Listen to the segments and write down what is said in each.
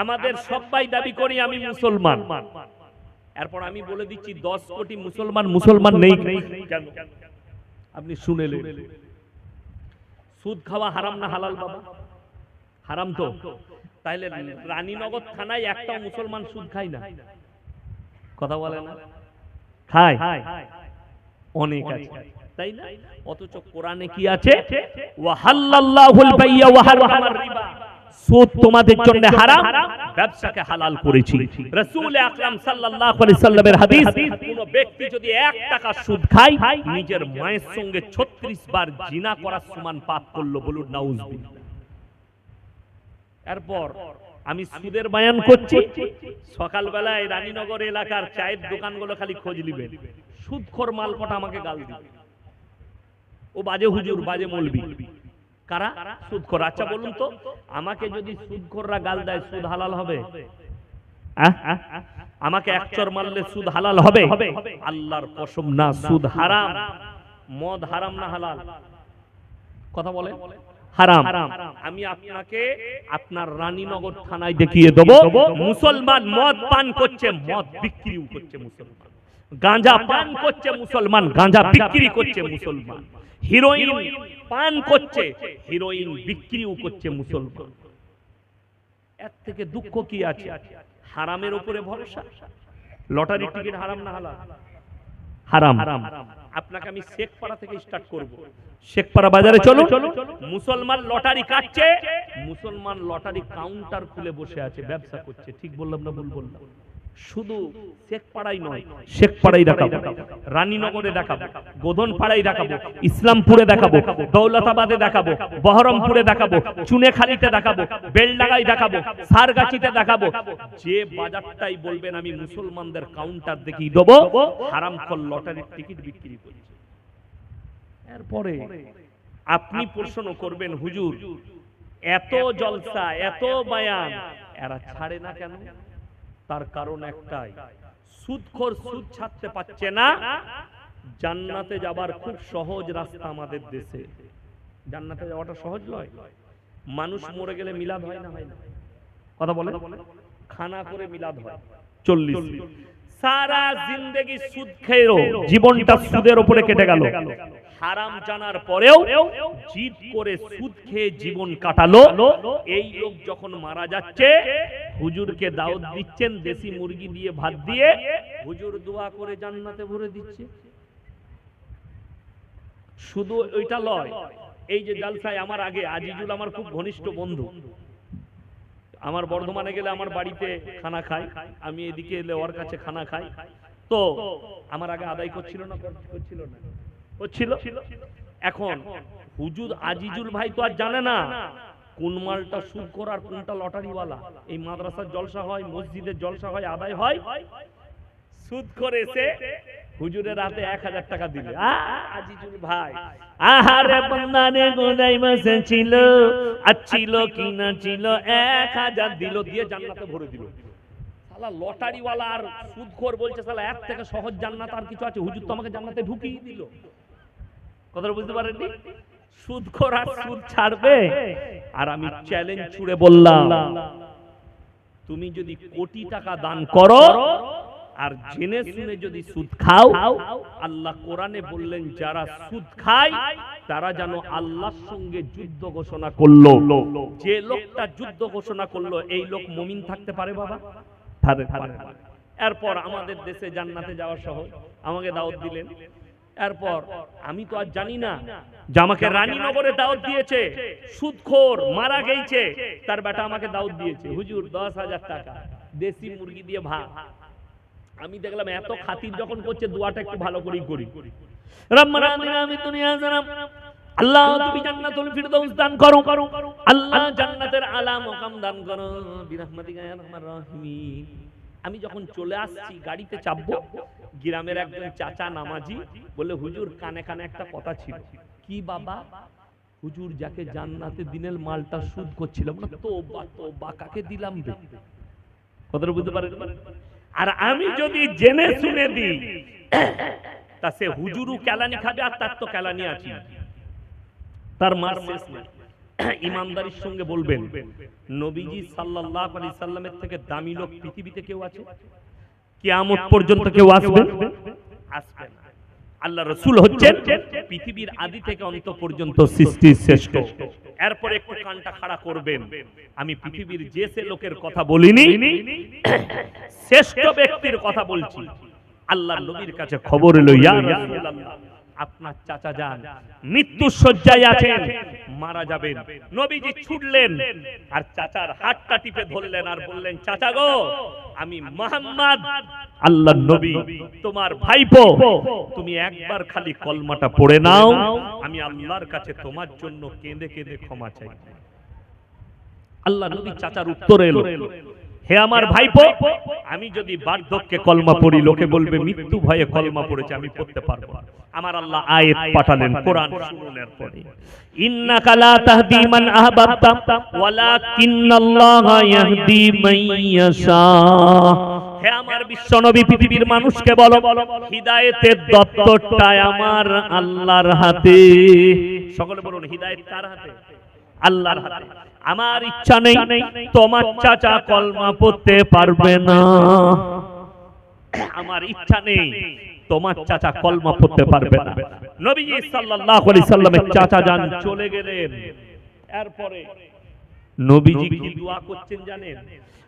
আমাদের সবাই দাবি করি আমি মুসলমান। এরপর আমি বলে দিচ্ছি দশ কোটি মুসলমান মুসলমান নেই কেন? আপনি শুনেলেন সুদ খাওয়া হারাম না হালাল বাবা? হারাম তো। তাইলে রানীনগর থানায় একটা মুসলমান সুদ খায় না। কথা বলে না? খায়। অনেক আছে। তাই না? অথচ কোরআনে কি আছে? ওয়াহাল্লাল্লাহুল বাইয়া ওয়া হারামার রিবা। সুদ তোমাদের জন্য হারাম ব্যবসাকে হালাল করেছি। রাসূল আকরাম সাল্লাল্লাহু আলাইহি সাল্লামের হাদিস কোন ব্যক্তি যদি 1 টাকা সুদ খায় নিজের মায়ের সঙ্গে 36 বার জিনা করার সমান পাপ করল বলুন নাউজুবিল্লাহ এরপর আমি সুদের বায়ান করছি। সকালবেলায় রানীনগর এলাকার চায়ের দোকানগুলো খালি খোঁজ নিবেন সুদখোর মালকটা আমাকে গাল দিবে। ও বাজে হুজুর বাজে মলবি। কারা? সুদখোর। আচ্ছা বলুন তো, আমাকে যদি সুদখোররা গাল দেয়, সুদ হালাল হবে? আমাকে একচর মারলে সুদ হালাল হবে? আল্লাহর কসম না, সুদ হারাম। মদ হারাম না হালাল? কথা বলে হারাম। আমি আপনাকে আপনার রানীনগর থানায় দেখিয়ে দেবো। মুসলমান মদ পান করছে, মদ বিক্রিও করছে মুসলমান। গাঁজা পান করছে মুসলমান, গাঁজা বিক্রি করছে মুসলমান। হিরোইন পান করছে, হিরোইন বিক্রিও করছে মুসলমান। এর থেকে দুঃখ কি আছে? হারামের উপরে ভরসা? লটারি টিকিট হারাম না হালাল? হারাম। আপনাকে আমি শেখপাড়া থেকে স্টার্ট করব। শেখপাড়া বাজারে চলুন। মুসলমান লটারি কাটছে, মুসলমান লটারি কাউন্টার খুলে বসে আছে, ব্যবসা করছে। ঠিক বললাম না ভুল বললাম? শুধু শেখপাড়াই নয় শেখপাড়াই দেখাবো রানীনগরে দেখাবো গোধন পাড়াই দেখাবো ইসলামপুরে দেখাবো দৌলতাবাদে দেখাবো বহরমপুরে দেখাবো চুনেখালিতে দেখাবো বেলডাঙ্গায় দেখাবো সারগাছিতে দেখাবো যে বাজারটাই বলবেন আমি মুসলমানদের কাউন্টার দেখিয়ে দেবো হারাম ফল লটারির টিকিট বিক্রি করছে। এরপরে আপনি প্রশ্ন করবেন হুজুর এত জলসা এত বায়ান এরা ছাড়ে না কেন? তার কারণ একটাই, সুদখোর সুদ ছাড়তে পারছে না, জান্নাতে যাবার খুব সহজ রাস্তা আমাদের দেশে। জান্নাতে যাওয়াটা সহজ নয়, মানুষ মরে গেলে মিলাদ হয় না? কথা বলে খানা করে মিলাদ হয়। চল্লিশ। সারা জিন্দেগি সুদ খেয়েও জীবনটা সুদের উপরে কেটে গেল। হারাম জানার পরেও জিদ করে সুদ খেয়ে জীবন কাটালো। এই লোক যখন মারা যাচ্ছে হুজুরকে দাওয়াত দিচ্ছেন দেশি মুরগি দিয়ে ভাত দিয়ে হুজুর দোয়া করে জান্নাতে ভরে দিচ্ছে। শুধু ওইটা লয়। এই যে জালসায় আমার আগে আজিজুল আমার খুব ঘনিষ্ঠ বন্ধু। আমার বর্ধমানে গেলে আমার বাড়িতে খানা খাই। আমি এদিকে এলে ওর কাছে খানা খাই। তো আমার আগে আদায় করছিল না করছিল না। হচ্ছিল এখন হুজুর আজিজুল ভাই তো আর জানে না। কোন মালটা সুদ করার কোনটা লটারিওয়ালা? এই মাদ্রাসার জলসা হয়, মসজিদের জলসা হয়, আদায় হয়। সুদ করে হুজুরের হাতে এক হাজার টাকা দিলে ভাই। আহারে বন্দানে গোদাই মাসে ছিল। আর ছিল কি না ছিল, এক হাজার দিল, দিয়ে জান্নাতে ভরে দিল। শালা লটারিওয়ালা আর সুদখোর বলছে, শালা এক থেকে সহজ জান্নাত আর কিছু আছে। হুজুর তো আমাকে জান্নাতে ঢুকিয়ে দিল। কথাটা বুঝতে পারেননি? সুদখোর আর সুদ ছাড়বে? আর আমি চ্যালেঞ্জ ছুড়ে বললাম, তুমি যদি কোটি টাকা দান করো আর জেনে শুনে যদি সুদ খাও, আল্লাহ কোরআনে বললেন, যারা সুদ খায়, তারা যেন আল্লাহর সঙ্গে যুদ্ধ ঘোষণা করল। যে লোকটা যুদ্ধ ঘোষণা করল, এই লোক মমিন থাকতে পারে বাবা? পারে পারে। এরপর আমাদের দেশে জান্নাতে যাওয়া সহ আমাকে দাওয়াত দিলেন। এরপর আমি তো আর জানি না যে আমাকে রানীনগরে দাওয়াত দিয়েছে সুদখোর মারা গেছে তার বেটা আমাকে দাওয়াত দিয়েছে। হুজুর দশ হাজার টাকা দেশি মুরগি দিয়ে ভাত। আমি দেখলাম এত খাতির যখন করছে দোয়াটা একটু ভালো করেই করি। দুনিয়া আল্লাহ তুমি জান্নাতুল ফিরদাউস দান করো। আল্লাহ জান্নাতের আলা মাকাম দান করো। বিরহমাতিকা রাহিমিন। আমি যখন চলে আসছি গাড়িতে চাপবো গ্রামের একজন চাচা নামাজি বলে হুজুর কানে কানে একটা কথা ছিল। কি বাবা? হুজুর যাকে জান্নাতে দিনের মালটা সুদ করছিলাম না তো বা তো বা কাকে দিলাম কথাটা বুঝতে পারেন? আর আমি যদি জেনে শুনে দিই তা সে হুজুরু কেলানি খাবে আর তার তো কেলানি আছে তার মার শেষ নেই। ইমানদারির সঙ্গে বলবেন, নবীজি সাল্লাল্লাহু আলাইহি সাল্লামের থেকে দামি লোক পৃথিবীতে কেউ আছে? কিয়ামত পর্যন্ত কেউ আসবে? আসবে না। আল্লাহ রসুল হচ্ছেন পৃথিবীর আদি থেকে অন্ত পর্যন্ত সৃষ্টির শ্রেষ্ঠ। এরপরে একটু কানটা খাড়া করবেন। আমি পৃথিবীর যে সে লোকের কথা বলিনি, শ্রেষ্ঠ ব্যক্তির কথা বলছি। আল্লাহ নবীর কাছে খবর এলো ইয়া রাসূলুল্লাহ আপনার চাচা যান। মৃত্যু শয্যায় আছেন, মারা যাবেন। নবীজি ছুটলেন আর চাচার হাতটা টিপে ধরলেন আর বললেন, চাচা গো, আমি মোহাম্মদ আল্লাহ নবী, তোমার ভাইপো, তুমি একবার খালি কলমাটা পড়ে নাও, আমি আল্লাহর কাছে তোমার জন্য কেঁদে কেঁদে ক্ষমা চাই। আল্লাহ নবী চাচার উত্তর এলো। হে আমার ভাইপো আমি যদি বার্ধক্যে কলমা পড়ি লোকে বলবে মৃত্যু ভয়ে কলমা পড়েছে আমি পড়তে পারব আমার আল্লাহ আয়াত পাঠালেন কোরআন শুনুনের পরে। ইন্নাকা লা তাহদি মান আহবাবতা ওয়ালাকিন্নাল্লাহা ইয়াহদি মান ইয়াশা। হে আমার বিশ্বনবী পৃথিবীর মানুষকে বলো হিদায়েতের দপ্তরটা আমার আল্লাহর হাতে। সকলে বলুন হিদায়েত কার হাতে? আল্লাহর হাতে। আমার ইচ্ছা নেই তোমার চাচা কলমা পড়তে পারবে না। আমার ইচ্ছা নেই তোমার চাচা কলমা পড়তে পারবে না। নবীজি সাল্লাল্লাহু আলাইহি সাল্লামের চাচা যান চলে গেলেন। এরপরে নবীজি কি দোয়া করছেন জানেন?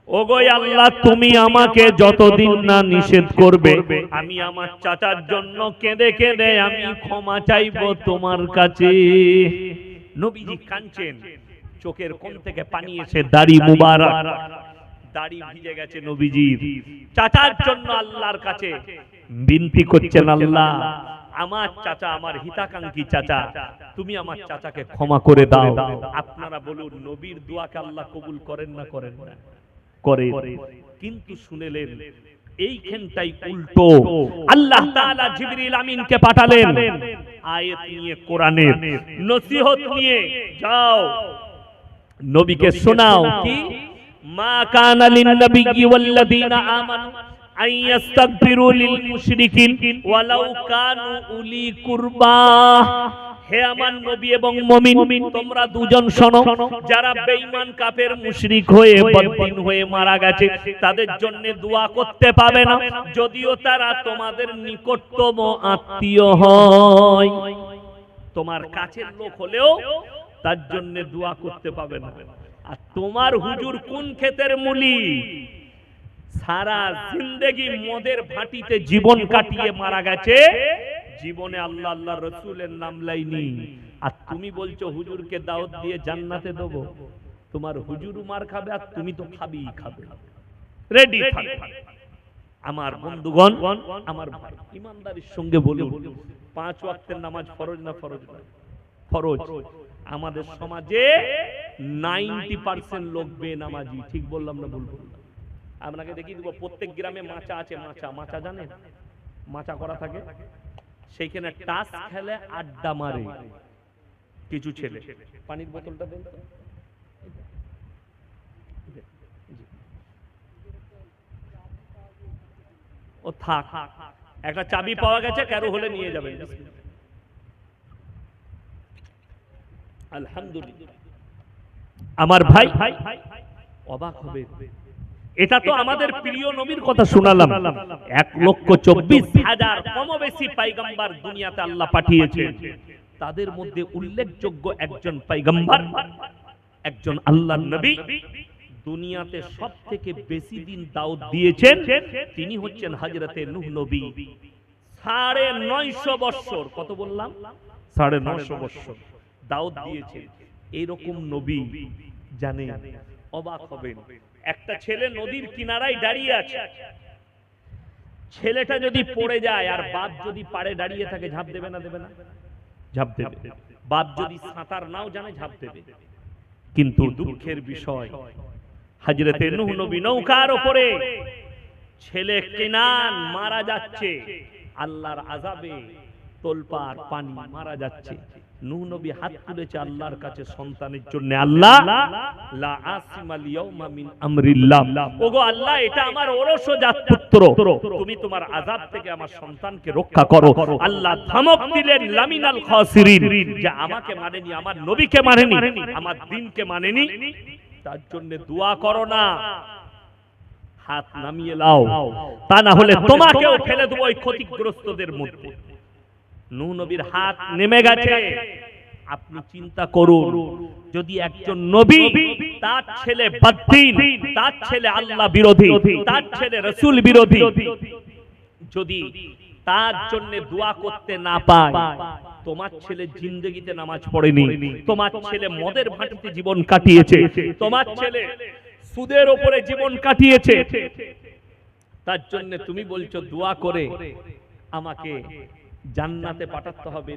ওগো আল্লাহ, তুমি আমাকে যতদিন না নিষেধ করবে, আমি আমার চাচার জন্য কেঁদে কেঁদে আমি ক্ষমা চাইব তোমার কাছে। নবীজি কাঁদছেন। চোখের কোণ থেকে পানি এসে দাড়ি মুবারক। দাড়ি ভিজে গেছে নবীজির। চাচার জন্য আল্লাহর কাছে বিনতি করছেন আল্লাহ। আমার চাচা আমার হিতাকাঙ্ক্ষী চাচা তুমি আমার চাচাকে ক্ষমা করে দাও। আপনারা বলুন নবীর দোয়াকে আল্লাহ কবুল করেন না করেন না। করে। কিন্তু শুনেলেন এইখানটাই উল্টো। আল্লাহ তাআলা জিবরিল আমিনকে পাঠালেন। আয়াত নিয়ে কোরআনের নসিহত নিয়ে যাও। নবীকে শোনাও কি? মা কানা লিন নবিয়্যি ওয়াল্লাযীনা আমানু আন ইস্তাগফিরু লিল মুশরিকিন ওয়ালাউ কানু উলি কুরবা। হে আমার নবী এবং মুমিন তোমরা দুজন শোনো। যারা বেঈমান কাফের মুশরিক হয়ে বদদিন হয়ে মারা গেছে তাদের জন্য দোয়া করতে পাবে না। যদিও তারা তোমাদের নিকটতম আত্মীয় হয়। তোমার কাছের লোক হলেও তার জন্য দোয়া করতে পাবে না। আর তোমার হুজুর কোন ক্ষেতের মুলি? সারা জিন্দেগি মদের ভাটিতে জীবন কাটিয়ে মারা গেছে। জীবনে আল্লাহ আল্লাহ রসুলের নাম লাইনি। আর তুমি বলছো, হুজুরকে দাওয়াত দিয়ে জান্নাতে দেবো। তোমার হুজুর মার খাবে আর তুমি তো খাবেই খাবে। রেডি আমার বন্ধুগণ, আমার ইমানদারির সঙ্গে বলুন, পাঁচ ওয়াক্তের নামাজ ফরজ না ফরজ ফরজ। আমাদের সমাজে নাইনটি পার্সেন্ট লোক বেনামাজি ঠিক বললাম না ভুল বললাম? আপনাকে দেখিয়ে দিব প্রত্যেক গ্রামে মাচা আছে মাচা। মাচা জানেন? মাচা করা থাকে। সেইখানে টাস খেলে আড্ডা মারে। কিছু ছেলে। পানির বোতলটা দেন। ও থাক। একটা চাবি পাওয়া গেছে কারও হলে নিয়ে যাবেন। আলহামদুলিল্লাহ। আমার ভাই অবাক হবে। এটা তো আমাদের প্রিয় নবীর কথা শোনালাম। এক লক্ষ চব্বিশ হাজার কম বেশি পাইগাম্বার দুনিয়াতে আল্লাহ পাঠিয়েছেন। তাদের মধ্যে উল্লেখযোগ্য একজন পাইগাম্বার একজন আল্লাহ নবী। দুনিয়াতে সব থেকে বেশি দিন দাউদ দিয়েছেন তিনি হচ্ছেন হাজরতে নূহ নবী। সাড়ে নয়শো বৎসর কত বললাম? সাড়ে নয়শো বৎসর দাউদ দিয়েছেন। এইরকম নবী জানে অবাক হবেন। একটা ছেলে নদীর কিনারায় দাঁড়িয়ে আছে। ছেলেটা যদি পড়ে যায় আর বাপ যদি পাড়ে দাঁড়িয়ে থাকে ঝাঁপ দেবে না দেবে না? ঝাঁপ দেবে। বাপ যদি সাঁতার নাও জানে ঝাঁপ দেবে। কিন্তু দুঃখের বিষয় হাজরতে নূহ নবী নৌকার ওপরে ছেলে কেনান মারা যাচ্ছে। আল্লাহর আজাবে তোলপার পানি মারা যাচ্ছে। নূহ নবী হাত তুলেছে আল্লাহর কাছে সন্তানের জন্য। আল্লাহ লা আসিমাল ইয়াউমা মিন আমরিল্লাহ। ওগো আল্লাহ এটা আমার ওরসজাত পুত্র। তুমি তোমার আযাব থেকে আমার সন্তানকে রক্ষা করো। আল্লাহ ধমক দিলেন লামিনাল খাসিরিন। যে আমাকে মানেনি আমার নবীকে মানেনি। আমার দিনকে মানেনি। তার জন্য দোয়া করো না। হাত নামিয়ে লাও তা না হলে তোমাকেও ফেলে দেবো ওই ক্ষতিগ্রস্তদের মধ্যে। নূহ নবীর হাত নেমে গেছে। আপনি চিন্তা করুন যদি একজন নবী তার ছেলে বাদ্দিন তার ছেলে আল্লাহ বিরোধী তার ছেলে রসুল বিরোধী যদি তার জন্য দোয়া করতে না পায় তোমার ছেলে জিন্দগিতে নামাজ পড়েনি তোমার ছেলে মদের ভাটিতে জীবন কাটিয়েছে তোমার ছেলে সুদের ওপরে জীবন কাটিয়েছে। তার জন্য তুমি বলছো দোয়া করে আমাকে জান্নাতে পাঠাতে হবে।